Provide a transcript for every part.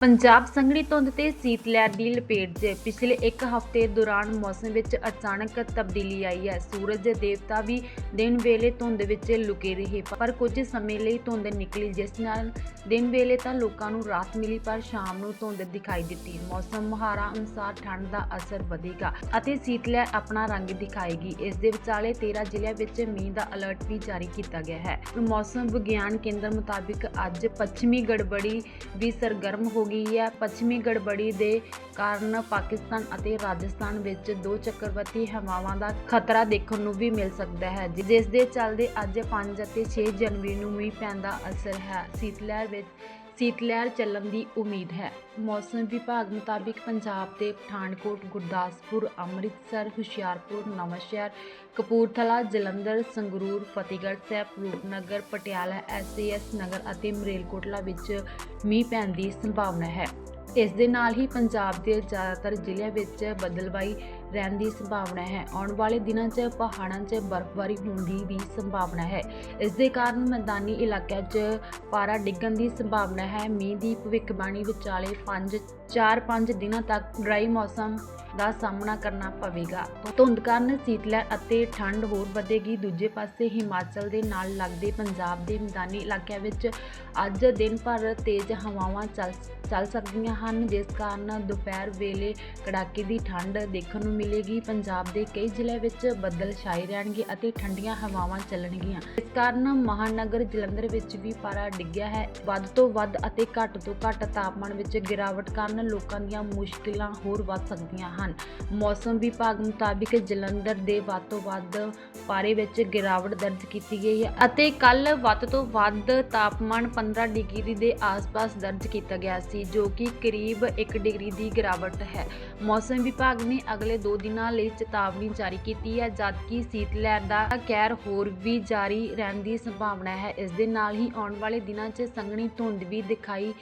ਪੰਜਾਬ ਸੰਘਣੀ ਧੁੰਦ ਤੇ ਸੀਤ ਲਹਿਰ ਦੀ ਲਪੇਟ 'ਚ ਪਿਛਲੇ ਇੱਕ ਹਫ਼ਤੇ ਦੌਰਾਨ ਮੌਸਮ ਵਿੱਚ ਅਚਾਨਕ ਤਬਦੀਲੀ ਆਈ ਹੈ। ਸੂਰਜ ਦੇਵਤਾ ਵੀ ਦਿਨ ਵੇਲੇ ਧੁੰਦ ਵਿੱਚ ਲੁਕੇ ਰਹੇ ਪਰ ਕੁਝ ਸਮੇਂ ਲਈ ਧੁੰਦ ਨਿਕਲੀ, ਜਿਸ ਨਾਲ ਦਿਨ ਵੇਲੇ ਤਾਂ ਲੋਕਾਂ ਨੂੰ ਰਾਹਤ ਮਿਲੀ, ਪਰ ਸ਼ਾਮ ਨੂੰ ਧੁੰਦ ਦਿਖਾਈ ਦਿੱਤੀ। ਮੌਸਮ ਮੁਹਾਰਾ ਅਨੁਸਾਰ ਠੰਡ ਦਾ ਅਸਰ ਵਧੇਗਾ ਅਤੇ ਸੀਤ ਲਹਿਰ ਆਪਣਾ ਰੰਗ ਦਿਖਾਏਗੀ। ਇਸ ਦੇ ਵਿਚਾਲੇ 13 ਜ਼ਿਲ੍ਹਿਆਂ ਵਿੱਚ ਮੀਂਹ ਦਾ ਅਲਰਟ ਵੀ ਜਾਰੀ ਕੀਤਾ ਗਿਆ ਹੈ। ਮੌਸਮ ਵਿਗਿਆਨ ਕੇਂਦਰ ਮੁਤਾਬਿਕ ਅੱਜ ਪੱਛਮੀ ਗੜਬੜੀ ਵੀ ਸਰਗਰਮ ਹੋ ਗਈ ਹੈ। ਪੱਛਮੀ ਗੜਬੜੀ ਦੇ ਕਾਰਨ ਪਾਕਿਸਤਾਨ ਅਤੇ ਰਾਜਸਥਾਨ ਵਿੱਚ ਦੋ ਚੱਕਰਵਾਤੀ ਹਵਾਵਾਂ ਦਾ ਖਤਰਾ ਦੇਖਣ ਨੂੰ ਵੀ ਮਿਲ ਸਕਦਾ ਹੈ, ਜਿਸ ਦੇ ਚੱਲਦੇ ਅੱਜ 5 ਅਤੇ 6 ਜਨਵਰੀ ਨੂੰ ਮੀਂਹ ਪੈਣ ਦਾ ਅਸਰ ਹੈ। ਸ਼ੀਤਲਹਿਰ ਵਿੱਚ ਸੀਤ ਲਹਿਰ ਚੱਲਣ ਦੀ ਉਮੀਦ ਹੈ। ਮੌਸਮ ਵਿਭਾਗ ਮੁਤਾਬਿਕ ਪੰਜਾਬ ਦੇ ਪਠਾਨਕੋਟ, ਗੁਰਦਾਸਪੁਰ, ਅੰਮ੍ਰਿਤਸਰ, ਹੁਸ਼ਿਆਰਪੁਰ, ਨਵਾਂਸ਼ਹਿਰ, ਕਪੂਰਥਲਾ, ਜਲੰਧਰ, ਸੰਗਰੂਰ, ਫਤਿਹਗੜ੍ਹ ਸਾਹਿਬ, ਰੂਪਨਗਰ, ਪਟਿਆਲਾ, ਐਸਏਐਸ ਨਗਰ ਅਤੇ ਮਰੇਲਕੋਟਲਾ ਵਿੱਚ ਮੀਂਹ ਪੈਣ ਦੀ ਸੰਭਾਵਨਾ ਹੈ। ਇਸ ਦੇ ਨਾਲ ਹੀ ਪੰਜਾਬ ਦੇ ਜ਼ਿਆਦਾਤਰ ਜ਼ਿਲ੍ਹਿਆਂ ਵਿੱਚ ਬਦਲਵਾਈ ਰਹਿਣ ਦੀ ਸੰਭਾਵਨਾ ਹੈ। ਆਉਣ ਵਾਲੇ ਦਿਨਾਂ 'ਚ, ਪਹਾੜਾਂ 'ਚ ਬਰਫ਼ਬਾਰੀ ਹੋਣ ਦੀ ਵੀ ਸੰਭਾਵਨਾ ਹੈ। ਇਸ ਦੇ ਕਾਰਨ ਮੈਦਾਨੀ ਇਲਾਕਿਆਂ 'ਚ ਪਾਰਾ ਡਿੱਗਣ ਦੀ ਸੰਭਾਵਨਾ ਹੈ। ਮੀਂਹ ਦੀ ਭਵਿੱਖਬਾਣੀ ਵਿਚਾਲੇ 5 4-5 ਦਿਨਾਂ ਤੱਕ ਡਰਾਈ ਮੌਸਮ ਦਾ ਸਾਹਮਣਾ ਕਰਨਾ ਪਵੇਗਾ। ਧੁੰਦ ਕਾਰਨ ਸੀਤ ਅਤੇ ਠੰਡ ਹੋਰ ਵਧੇਗੀ। ਦੂਜੇ ਪਾਸੇ ਹਿਮਾਚਲ ਦੇ ਨਾਲ ਲੱਗਦੇ ਪੰਜਾਬ ਦੇ ਮੈਦਾਨੀ ਇਲਾਕਿਆਂ ਵਿੱਚ ਅੱਜ ਦਿਨ ਭਰ ਤੇਜ਼ ਹਵਾਵਾਂ ਚੱਲ ਸਕਦੀਆਂ ਹਨ। ਜਿਸ ਕਾਰਨ ਦੁਪਹਿਰ ਵੇਲੇ ਕੜਾਕੇ ਦੀ ਠੰਡ ਦੇਖਣ ਨੂੰ ਮਿਲੇਗੀ ਪੰਜਾਬ ਦੇ ਕਈ ਜ਼ਿਲ੍ਹਿਆਂ ਵਿੱਚ ਬੱਦਲ ਛਾਏ ਰਹਿਣਗੇ ਅਤੇ ਠੰਡੀਆਂ ਹਵਾਵਾਂ ਚੱਲਣਗੀਆਂ। ਇਸ ਕਾਰਨ ਮਹਾਨਗਰ ਜਲੰਧਰ ਵਿੱਚ ਵੀ ਪਾਰਾ ਡਿੱਗਿਆ ਹੈ। ਵੱਧ ਤੋਂ ਵੱਧ ਅਤੇ ਘੱਟ ਤੋਂ ਘੱਟ ਤਾਪਮਾਨ ਵਿੱਚ ਗਿਰਾਵਟ ਕਾਰਨ ਲੋਕਾਂ ਦੀਆਂ ਮੁਸ਼ਕਿਲਾਂ ਹੋਰ ਵੱਧ ਸਕਦੀਆਂ ਹਨ। ਮੌਸਮ ਵਿਭਾਗ ਮੁਤਾਬਿਕ ਜਲੰਧਰ ਦੇ ਵੱਧ ਤੋਂ ਵੱਧ ਪਾਰੇ ਵਿੱਚ ਗਿਰਾਵਟ ਦਰਜ ਕੀਤੀ ਗਈ ਹੈ ਅਤੇ ਕੱਲ ਵੱਧ ਤੋਂ ਵੱਧ ਤਾਪਮਾਨ 15 ਡਿਗਰੀ ਦੇ ਆਸ-ਪਾਸ ਦਰਜ ਕੀਤਾ ਗਿਆ ਸੀ, ਜੋ ਕਿ ਕਰੀਬ 1 ਡਿਗਰੀ ਦੀ ਗਿਰਾਵਟ ਹੈ। ਮੌਸਮ ਵਿਭਾਗ ਨੇ ਅਗਲੇ 2 ਦਿਨਾਂ ਲਈ ਚੇਤਾਵਨੀ ਜਾਰੀ ਕੀਤੀ ਹੈ, ਜਦਕਿ ਸੀਤ ਲਹਿਰ ਦਾ ਕਹਿਰ ਹੋਰ ਵੀ ਜਾਰੀ ਰਹਿਣ ਦੀ ਸੰਭਾਵਨਾ ਹੈ। ਇਸ ਦੇ ਨਾਲ ਹੀ ਆਉਣ ਵਾਲੇ ਦਿਨਾਂ 'ਚ ਸੰਘਣੀ ਧੁੰਦ ਵੀ ਦਿਖਾਈ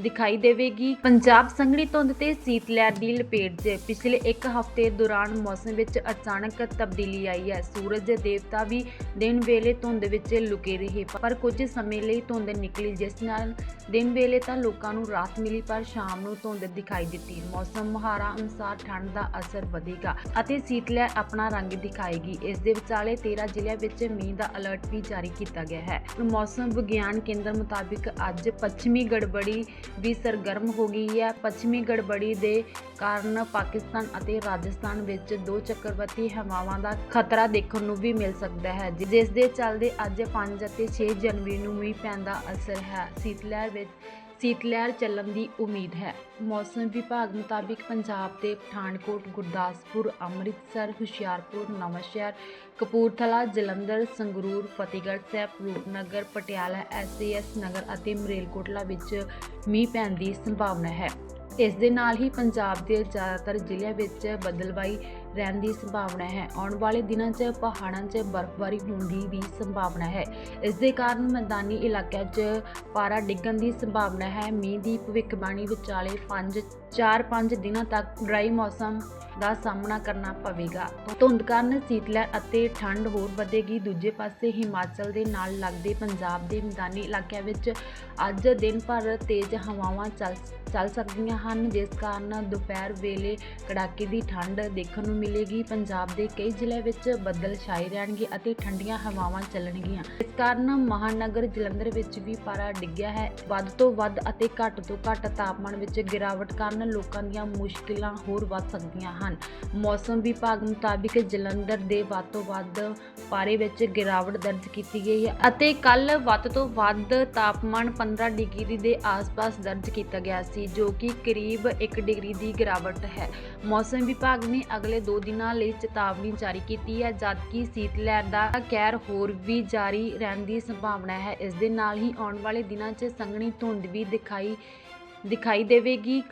ਦਿਖਾਈ ਦੇਵੇਗੀ। ਪੰਜਾਬ ਸੰਘਣੀ ਧੁੰਦ ਤੇ ਸੀਤ ਲਹਿਰ ਦੀ ਲਪੇਟ 'ਚ ਪਿਛਲੇ ਇੱਕ ਹਫ਼ਤੇ ਦੌਰਾਨ ਮੌਸਮ ਵਿੱਚ ਅਚਾਨਕ ਤਬਦੀਲੀ ਆਈ ਹੈ। ਸੂਰਜ ਦੇ ਦੇਵਤਾ ਵੀ ਦਿਨ ਵੇਲੇ ਧੁੰਦ ਵਿੱਚ ਲੁਕੇ ਰਹੇ ਪਰ ਕੁਝ ਸਮੇਂ ਲਈ ਧੁੰਦ ਨਿਕਲੀ, ਜਿਸ ਨਾਲ ਦਿਨ ਵੇਲੇ ਤਾਂ ਲੋਕਾਂ ਨੂੰ ਰਾਹਤ ਮਿਲੀ, ਪਰ ਸ਼ਾਮ ਨੂੰ ਧੁੰਦ ਦਿਖਾਈ ਦਿੱਤੀ। ਮੌਸਮ ਮੁਹਾਰਾ ਅਨੁਸਾਰ ਠੰਡ ਦਾ ਅਸਰ ਵਧੇਗਾ ਅਤੇ ਸੀਤ ਲਹਿਰ ਆਪਣਾ ਰੰਗ ਦਿਖਾਏਗੀ। ਇਸ ਦੇ ਵਿਚਾਲੇ 13 ਜ਼ਿਲ੍ਹਿਆਂ ਵਿੱਚ ਮੀਂਹ ਦਾ ਅਲਰਟ ਵੀ ਜਾਰੀ ਕੀਤਾ ਗਿਆ ਹੈ। ਮੌਸਮ ਵਿਗਿਆਨ ਕੇਂਦਰ ਮੁਤਾਬਿਕ ਅੱਜ ਪੱਛਮੀ ਗੜਬੜੀ ਵੀ ਸਰਗਰਮ ਹੋ ਗਈ ਹੈ। ਪੱਛਮੀ ਗੜਬੜੀ ਦੇ ਕਾਰਨ ਪਾਕਿਸਤਾਨ ਅਤੇ ਰਾਜਸਥਾਨ ਵਿੱਚ ਦੋ ਚੱਕਰਵਾਤੀ ਹਵਾਵਾਂ ਦਾ ਖਤਰਾ ਦੇਖਣ ਨੂੰ ਵੀ ਮਿਲ ਸਕਦਾ ਹੈ। ਜਿ- ਜਿਸ ਦੇ ਚੱਲਦੇ ਅੱਜ 5 ਅਤੇ 6 ਜਨਵਰੀ ਨੂੰ ਮੀਂਹ ਪੈਣ ਦਾ ਅਸਰ ਹੈ। ਸੀਤਲਹਿਰ ਵਿੱਚ ਸੀਤ ਲਹਿਰ ਚੱਲਣ ਦੀ ਉਮੀਦ ਹੈ। ਮੌਸਮ ਵਿਭਾਗ ਮੁਤਾਬਿਕ ਪੰਜਾਬ ਦੇ ਪਠਾਨਕੋਟ, ਗੁਰਦਾਸਪੁਰ, ਅੰਮ੍ਰਿਤਸਰ, ਹੁਸ਼ਿਆਰਪੁਰ, ਨਵਾਂਸ਼ਹਿਰ, ਕਪੂਰਥਲਾ, ਜਲੰਧਰ, ਸੰਗਰੂਰ, ਫਤਿਹਗੜ੍ਹ ਸਾਹਿਬ, ਰੂਪਨਗਰ, ਪਟਿਆਲਾ, ਐਸਏਐਸ ਨਗਰ ਅਤੇ ਮਰੇਲਕੋਟਲਾ ਵਿੱਚ ਮੀਂਹ ਪੈਣ ਦੀ ਸੰਭਾਵਨਾ ਹੈ। ਇਸ ਦੇ ਨਾਲ ਹੀ ਪੰਜਾਬ ਦੇ ਜ਼ਿਆਦਾਤਰ ਜ਼ਿਲ੍ਹਿਆਂ ਵਿੱਚ ਬਦਲਵਾਈ ਰਹਿਣ ਦੀ ਸੰਭਾਵਨਾ ਹੈ। ਆਉਣ ਵਾਲੇ ਦਿਨਾਂ 'ਚ ਪਹਾੜਾਂ 'ਚ ਬਰਫ਼ਬਾਰੀ ਹੋਣ ਦੀ ਵੀ ਸੰਭਾਵਨਾ ਹੈ। ਇਸ ਦੇ ਕਾਰਨ ਮੈਦਾਨੀ ਇਲਾਕਿਆਂ 'ਚ ਪਾਰਾ ਡਿੱਗਣ ਦੀ ਸੰਭਾਵਨਾ ਹੈ। ਮੀਂਹ ਦੀ ਭਵਿੱਖਬਾਣੀ ਵਿਚਾਲੇ 5 4-5 ਦਿਨਾਂ ਤੱਕ ਡਰਾਈ ਮੌਸਮ ਦਾ ਸਾਹਮਣਾ ਕਰਨਾ ਪਵੇਗਾ। ਧੁੰਦ ਕਾਰਨ ਸੀਤ ਅਤੇ ਠੰਡ ਹੋਰ ਵਧੇਗੀ। ਦੂਜੇ ਪਾਸੇ ਹਿਮਾਚਲ ਦੇ ਨਾਲ ਲੱਗਦੇ ਪੰਜਾਬ ਦੇ ਮੈਦਾਨੀ ਇਲਾਕਿਆਂ ਵਿੱਚ ਅੱਜ ਦਿਨ ਭਰ ਤੇਜ਼ ਹਵਾਵਾਂ ਚੱਲ ਚੱਲ ਸਕਦੀਆਂ ਹਨ। ਜਿਸ ਕਾਰਨ ਦੁਪਹਿਰ ਵੇਲੇ ਕੜਾਕੇ ਦੀ ਠੰਡ ਦੇਖਣ ਨੂੰ ਮਿਲੇਗੀ। ਪੰਜਾਬ ਦੇ ਕਈ ਜ਼ਿਲ੍ਹਿਆਂ ਵਿੱਚ ਬੱਦਲ ਛਾਏ ਰਹਿਣਗੇ ਅਤੇ ਠੰਡੀਆਂ ਹਵਾਵਾਂ ਚੱਲਣਗੀਆਂ। ਇਸ ਕਾਰਨ ਮਹਾਨਗਰ ਜਲੰਧਰ ਵਿੱਚ ਵੀ ਪਾਰਾ ਡਿੱਗਿਆ ਹੈ। ਵੱਧ ਤੋਂ ਵੱਧ ਅਤੇ ਘੱਟ ਤੋਂ ਘੱਟ ਤਾਪਮਾਨ ਵਿੱਚ ਗਿਰਾਵਟ ਕਾਰਨ ਲੋਕਾਂ ਦੀਆਂ ਮੁਸ਼ਕਿਲਾਂ ਹੋਰ ਵੱਧ ਸਕਦੀਆਂ ਹਨ। ਹਨ। ਮੌਸਮ ਵਿਭਾਗ ਮੁਤਾਬਿਕ ਜਲੰਧਰ ਦੇ ਵੱਧ ਤੋਂ ਵੱਧ ਪਾਰੇ ਵਿੱਚ ਗਿਰਾਵਟ ਦਰਜ ਕੀਤੀ ਗਈ ਹੈ ਅਤੇ ਕੱਲ ਵੱਧ ਤੋਂ ਵੱਧ ਤਾਪਮਾਨ 15 ਡਿਗਰੀ ਦੇ ਆਸ-ਪਾਸ ਦਰਜ ਕੀਤਾ ਗਿਆ ਸੀ, ਜੋ ਕਿ ਕਰੀਬ 1 ਡਿਗਰੀ ਦੀ ਗਿਰਾਵਟ ਹੈ। ਮੌਸਮ ਵਿਭਾਗ ਨੇ ਅਗਲੇ 2 ਦਿਨਾਂ ਲਈ ਚੇਤਾਵਨੀ ਜਾਰੀ ਕੀਤੀ ਹੈ, ਜਦਕਿ ਸੀਤ ਲਹਿਰ ਦਾ ਕਹਿਰ ਹੋਰ ਵੀ ਜਾਰੀ ਰਹਿਣ ਦੀ ਸੰਭਾਵਨਾ ਹੈ। ਇਸ ਦੇ ਨਾਲ ਹੀ ਆਉਣ ਵਾਲੇ ਦਿਨਾਂ 'ਚ ਸੰਘਣੀ ਧੁੰਦ ਵੀ ਦਿਖਾਈ ਦਿਖਾਈ ਦੇਵੇਗੀ।